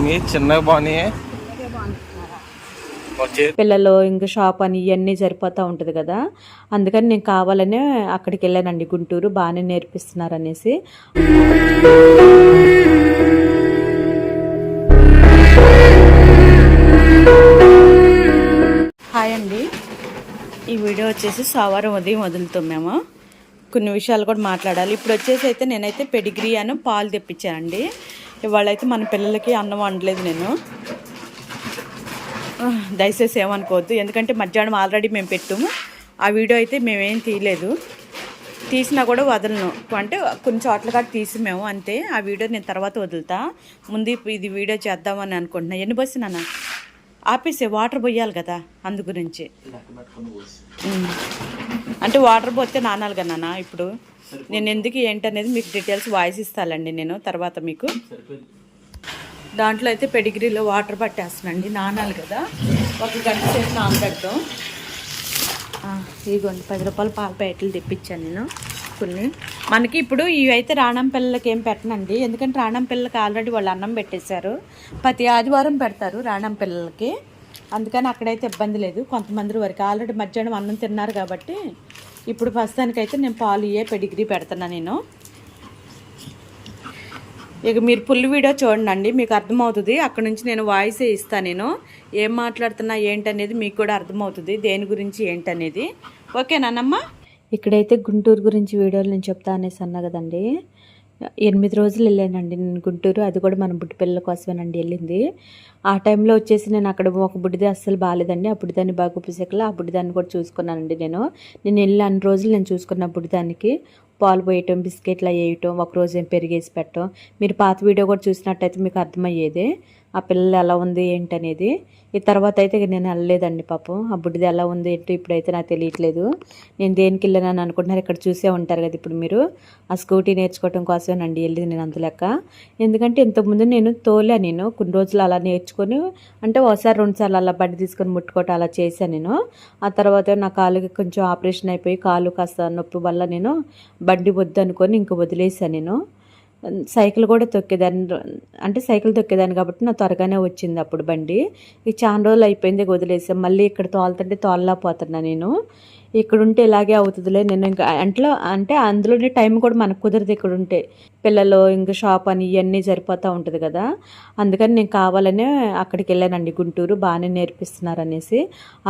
Mummy చిన్నగా బాగున్నాయి. పిల్లలు ఇంకా షాప్ అని ఇవన్నీ సరిపోతూ ఉంటుంది కదా. అందుకని నేను కావాలనే అక్కడికి వెళ్ళానండి గుంటూరు బాగానే నేర్పిస్తున్నారు అనేసి. హాయ్ అండి. ఈ వీడియో వచ్చేసి సోమవారం ఉదయం వదులుతాం మేము. కొన్ని విషయాలు కూడా మాట్లాడాలి. ఇప్పుడు వచ్చేసి అయితే నేనైతే పెడిగ్రీ అని పాలు తెప్పించానండి. ఇవాళ అయితే మన పిల్లలకి అన్నం వండలేదు నేను. దయచేసి ఏమనుకోవద్దు. ఎందుకంటే మధ్యాహ్నం ఆల్రెడీ మేము పెట్టాము. ఆ వీడియో అయితే మేమేం తీయలేదు. తీసినా కూడా వదలను. అంటే కొన్ని చోట్ల కాడ తీసి మేము అంతే. ఆ వీడియో నేను తర్వాత వదులుతా. ముందు ఇది వీడియో చేద్దామని అనుకుంటున్నా. ఎన్ని బస్సు నాన్న? ఆపేసే వాటర్ పోయాలి కదా అందు గురించి. అంటే వాటర్ పోతే నానాలి కదా నాన్న ఇప్పుడు? నేను ఎందుకు ఏంటనేది మీకు డీటెయిల్స్ వాయిస్ ఇస్తానండి నేను తర్వాత మీకు. దాంట్లో అయితే పెడిగ్రీలో వాటర్ పట్టేస్తానండి నానాలి కదా. ఒక గంట సేపు నానబెడతాం ఇదిగోండి పది రూపాయలు పాల ప్యాకెట్లు తెప్పించాను నేను కొన్ని. మనకి ఇప్పుడు ఇవి అయితే రాణం పిల్లలకి ఏం పెట్టనండి. ఎందుకంటే రాణం పిల్లలకి ఆల్రెడీ వాళ్ళు అన్నం పెట్టేశారు. ప్రతి ఆదివారం పెడతారు రాణం పిల్లలకి. అందుకని అక్కడైతే ఇబ్బంది లేదు. కొంతమంది వరకు ఆల్రెడీ మధ్యాహ్నం అన్నం తిన్నారు కాబట్టి ఇప్పుడు ప్రస్తుతానికైతే నేను పాలు ఇయ్యే పెడిగ్రీ పెడతాను నేను. ఇక మీరు ఫుల్ వీడియో చూడండి మీకు అర్థమవుతుంది. అక్కడ నుంచి నేను వాయిసే ఇస్తాను నేను. ఏం మాట్లాడుతున్నా ఏంటనేది మీకు కూడా అర్థమవుతుంది. దేని గురించి ఏంటనేది. ఓకే నాన్నమ్మ? ఇక్కడైతే గుంటూరు గురించి వీడియోలు నేను చెప్తా అనేసి అన్నా కదండి. ఎనిమిది రోజులు వెళ్ళానండి నేను గుంటూరు. అది కూడా మన బుడ్డి పిల్లల కోసమేనండి వెళ్ళింది. ఆ టైంలో వచ్చేసి నేను అక్కడ ఒక బుడ్డిది అస్సలు బాగాలేదండి ఆ బుడ్డిదాన్ని బాగా ఉపయోగించకల ఆ బుడ్డిదాన్ని కూడా చూసుకున్నానండి నేను. నేను వెళ్ళి అన్ని రోజులు నేను చూసుకున్న బుడ్డిదానికి పాలు పోయటం బిస్కెట్లు అవి వేయటం ఒక రోజు ఏం పెరిగేసి పెట్టడం మీరు పాత వీడియో కూడా చూసినట్టయితే మీకు అర్థమయ్యేది. ఆ పిల్లలు ఎలా ఉంది ఏంటి అనేది ఈ తర్వాత అయితే నేను వెళ్ళలేదండి పాపం. ఆ బుడ్డిది ఎలా ఉంది ఏంటో ఇప్పుడైతే నాకు తెలియట్లేదు. నేను దేనికి వెళ్ళానని అనుకుంటున్నారు ఇక్కడ చూసే ఉంటారు కదా ఇప్పుడు మీరు. ఆ స్కూటీ నేర్చుకోవటం కోసమేనండి వెళ్ళింది నేను అంత లెక్క. ఎందుకంటే ఇంతకుముందు నేను తోలా నేను కొన్ని రోజులు అలా నేర్చుకొని అంటే ఒకసారి రెండుసార్లు అలా బండి తీసుకొని ముట్టుకోవటం అలా చేశాను నేను. ఆ తర్వాత నా కాలుకి కొంచెం ఆపరేషన్ అయిపోయి కాలు కాస్త నొప్పి వల్ల నేను బండి వద్దు అనుకొని ఇంక వదిలేసాను నేను. సైకిల్ కూడా తొక్కేదాన్ని. అంటే సైకిల్ తొక్కేదాన్ని కాబట్టి నా త్వరగానే వచ్చింది అప్పుడు బండి. ఇక చాలా రోజులు అయిపోయింది ఇక వదిలేసాం. మళ్ళీ ఇక్కడ తోలుతుంటే తోలలేకపోతున్నా నేను. ఇక్కడ ఉంటే ఇలాగే అవుతుందిలే. నేను ఇంకా అంట్లో అంటే అందులోనే టైం కూడా మనకు కుదరదు ఇక్కడ ఉంటే. పిల్లలు ఇంకా షాప్ అని ఇవన్నీ సరిపోతూ ఉంటుంది కదా. అందుకని నేను కావాలనే అక్కడికి వెళ్ళానండి. గుంటూరు బాగానే నేర్పిస్తున్నారు అనేసి.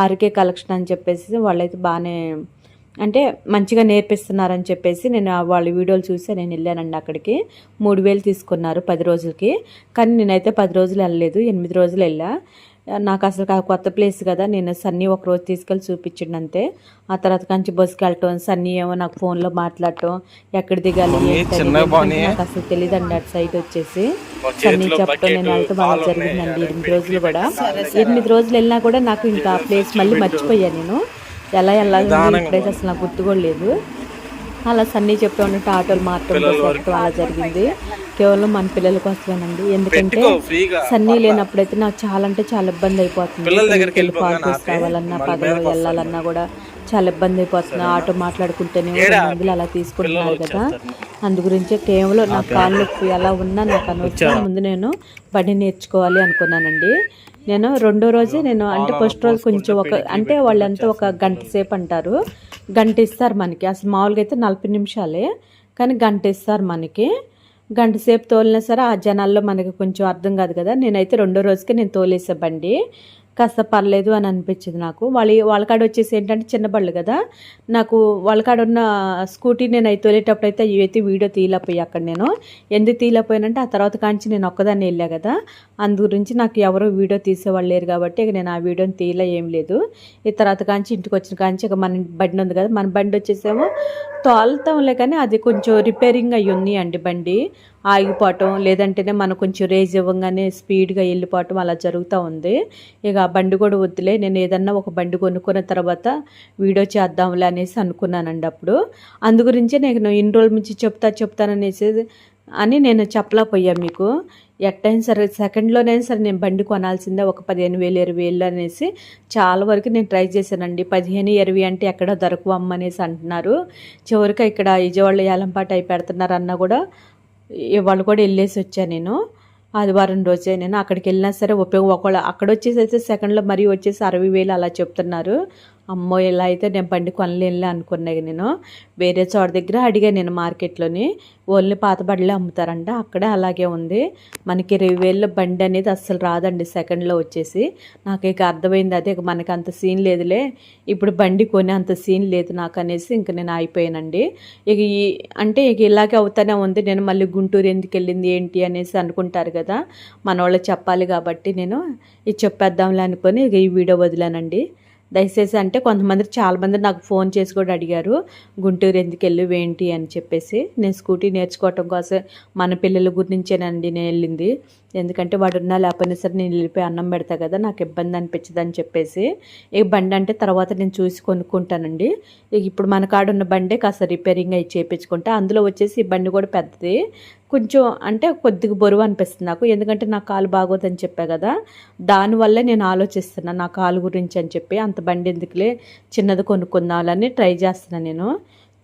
ఆర్కే కలెక్షన్ అని చెప్పేసి వాళ్ళైతే బాగానే అంటే మంచిగా నేర్పిస్తున్నారని చెప్పేసి నేను వాళ్ళ వీడియోలు చూసి నేను వెళ్ళానండి అక్కడికి. మూడు వేలు తీసుకున్నారు పది రోజులకి. కానీ నేనైతే పది రోజులు వెళ్ళలేదు ఎనిమిది రోజులు వెళ్ళా. నాకు అసలు కొత్త ప్లేస్ కదా నేను సన్నీ ఒక రోజు తీసుకెళ్ళి చూపించిండు అంతే. ఆ తర్వాత కంచి బస్సుకి వెళ్ళటం సన్నీ ఏమో నాకు ఫోన్లో మాట్లాడటం ఎక్కడ దిగాలి. నాకు అసలు తెలియదండి అటు సైడ్ వచ్చేసి. సన్నీ చెప్పడం నేను వెళ్తే బాగా. జరిగిందండి. ఎనిమిది రోజులు కూడా. ఎనిమిది రోజులు వెళ్ళినా కూడా నాకు ఇంకా ప్లేస్ మళ్ళీ మర్చిపోయాను నేను. ఎలా వెళ్ళాలి ఇప్పుడైతే అసలు నాకు గుర్తు కూడా లేదు అలా సన్నీ చెప్తా ఉన్నట్టు ఆటోలు మాత్రం అలా జరిగింది. కేవలం మన పిల్లల కోసమేనండి. ఎందుకంటే సన్నీ లేనప్పుడైతే నాకు చాలా అంటే చాలా ఇబ్బంది అయిపోతుంది. పోసి రావాలన్నా పగలు వెళ్ళాలన్నా కూడా చాలా ఇబ్బంది అయిపోతుంది. ఆటో మాట్లాడుకుంటేనే మందులు అలా తీసుకుంటున్నారు కదా. అందు గురించి కేవలం నా కాళ్ళు ఎలా ఉన్నా నాకు అనవసరం. ముందు నేను బండి నేర్చుకోవాలి అనుకున్నానండి. నేను రెండో రోజే నేను అంటే ఫస్ట్ రోజు కొంచెం ఒక అంటే వాళ్ళంతా ఒక గంట సేపు అంటారు గంట ఇస్తారు మనకి. అసలు మామూలుగా అయితే నలభై నిమిషాలే కానీ గంట ఇస్తారు మనకి. గంట సేపు తోలినా సరే ఆ జనాల్లో మనకి కొంచెం అర్థం కాదు కదా. నేనైతే రెండో రోజుకే నేను తోలేసే బండి. కాస్త పర్లేదు అని అనిపించింది నాకు. వాళ్ళ వాళ్ళ కాడ వచ్చేసి ఏంటంటే చిన్న బళ్ళు కదా. నాకు వాళ్ళ కాడ ఉన్న స్కూటీ నేను అయితే వెళ్ళేటప్పుడు అయితే ఇవైతే వీడియో తీయలేకపోయి అక్కడ నేను. ఎందుకు తీయలేకపోయానంటే ఆ తర్వాత కాంచి నేను ఒక్కదాన్ని వెళ్ళా కదా. అందు గురించి నాకు ఎవరు వీడియో తీసేవాళ్ళు లేరు కాబట్టి ఇక నేను ఆ వీడియోని తీయలే ఏం లేదు. ఈ తర్వాత కాంచి ఇంటికి వచ్చిన కాంచి ఇక మన బండి ఉంది కదా. మన బండి వచ్చేసేమో తోలుతాంలే కానీ అది కొంచెం రిపేరింగ్ అయ్యి ఉంది అండి బండి. ఆగిపోవటం లేదంటేనే మనం కొంచెం రేజ్ ఇవ్వగానే స్పీడ్గా వెళ్ళిపోవటం అలా జరుగుతూ ఉంది. ఇక ఆ బండి కూడా వద్దులే నేను ఏదన్నా ఒక బండి కొనుక్కున్న తర్వాత వీడియో చేద్దాంలే అనేసి అనుకున్నానండి అప్పుడు. అందు గురించే నేను ఇన్ని రోజుల నుంచి చెప్తా చెప్తాననేసి అని నేను చెప్పలేకపోయా మీకు. ఎట్టయినా సరే సెకండ్లోనైనా సరే నేను బండి కొనాల్సిందే ఒక పదిహేను వేలు ఇరవై వేలు అనేసి చాలా వరకు నేను ట్రై చేశానండి. పదిహేను ఇరవై అంటే ఎక్కడ దొరకవు అనేసి అంటున్నారు. చివరికి ఇక్కడ విజయవాడలో ఏలంపాట అయి పెడుతున్నారన్నా కూడా వాళ్ళు కూడా వెళ్ళేసి వచ్చాను నేను. ఆదివారం రోజే నేను అక్కడికి వెళ్ళినా సరే ఉపయోగం. ఒకవేళ అక్కడ వచ్చేసి అయితే సెకండ్లో మరీ వచ్చేసి అరవై వేలు అలా చెప్తున్నారు. అమ్మో ఇలా అయితే నేను బండి కొనలేనులే అనుకున్నాయి నేను. వేరే చోట దగ్గర అడిగాను నేను మార్కెట్లోని. ఓన్లీ పాత బండ్లే అమ్ముతారంట. అక్కడే అలాగే ఉంది. మనకి ఇరవై వేల బండి అనేది అస్సలు రాదండి సెకండ్లో వచ్చేసి. నాకు ఇక అర్థమైంది అదే. ఇక మనకి అంత సీన్ లేదులే. ఇప్పుడు బండి కొనే అంత సీన్ లేదు నాకు అనేసి ఇంక నేను అయిపోయానండి ఇక ఈ అంటే ఇక ఇలాగే అవుతానే ఉంది. నేను మళ్ళీ గుంటూరు ఎందుకు వెళ్ళింది ఏంటి అనేసి అనుకుంటారు కదా. మన వాళ్ళు చెప్పాలి కాబట్టి నేను. ఇది చెప్పేద్దాంలే అనుకొని ఇక ఈ వీడియో వదిలానండి. దయచేసి అంటే కొంతమంది చాలామంది నాకు ఫోన్ చేసి కూడా అడిగారు గుంటూరు ఎందుకు వెళ్ళి ఏంటి? అని చెప్పేసి. నేను స్కూటీ నేర్చుకోవటం కోసం మన పిల్లల గురించేనండి నేను వెళ్ళింది. ఎందుకంటే వాడు ఉన్నా లేకపోయినా సరే నేను వెళ్ళిపోయి అన్నం పెడతా కదా నాకు ఇబ్బంది అనిపించదు అని చెప్పేసి ఈ బండి అంటే తర్వాత నేను చూసి కొనుక్కుంటానండి. ఇక ఇప్పుడు మన కాడ ఉన్న బండే కాస్త రిపేరింగ్ అయి చేయించుకుంటా అందులో వచ్చేసి ఈ బండి కూడా పెద్దది. కొంచెం అంటే కొద్దిగా బరువు అనిపిస్తుంది నాకు. ఎందుకంటే నా కాలు బాగోదని చెప్పా కదా దానివల్లే నేను ఆలోచిస్తున్నా నా కాలు గురించి అని చెప్పి. అంత బండి ఎందుకులే చిన్నది కొనుక్కుందామని ట్రై చేస్తున్నాను నేను.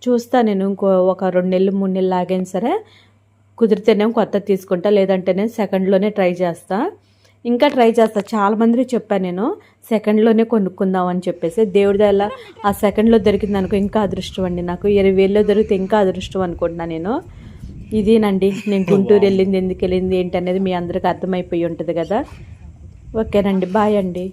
చూస్తా నేను ఇంకో ఒక రెండు నెలలు మూడు నెలలు ఆగైనా సరే కుదిరితేనేమో కొత్త తీసుకుంటా లేదంటే నేను సెకండ్లోనే ట్రై చేస్తా. ఇంకా ట్రై చేస్తా. చాలా మంది చెప్పాను నేను సెకండ్లోనే కొనుక్కుందాం అని చెప్పేసి. దేవుడి దల్ల ఆ సెకండ్లో దొరికింది అనుకో ఇంకా అదృష్టం అండి నాకు. ఇరవై వేల్లో దొరికితే ఇంకా అదృష్టం అనుకుంటున్నాను నేను. ఇదేనండి నేను గుంటూరు వెళ్ళింది ఎందుకు వెళ్ళింది ఏంటి అనేది మీ అందరికి అర్థమైపోయి ఉంటుంది కదా. ఓకేనండి బాయ్ అండి.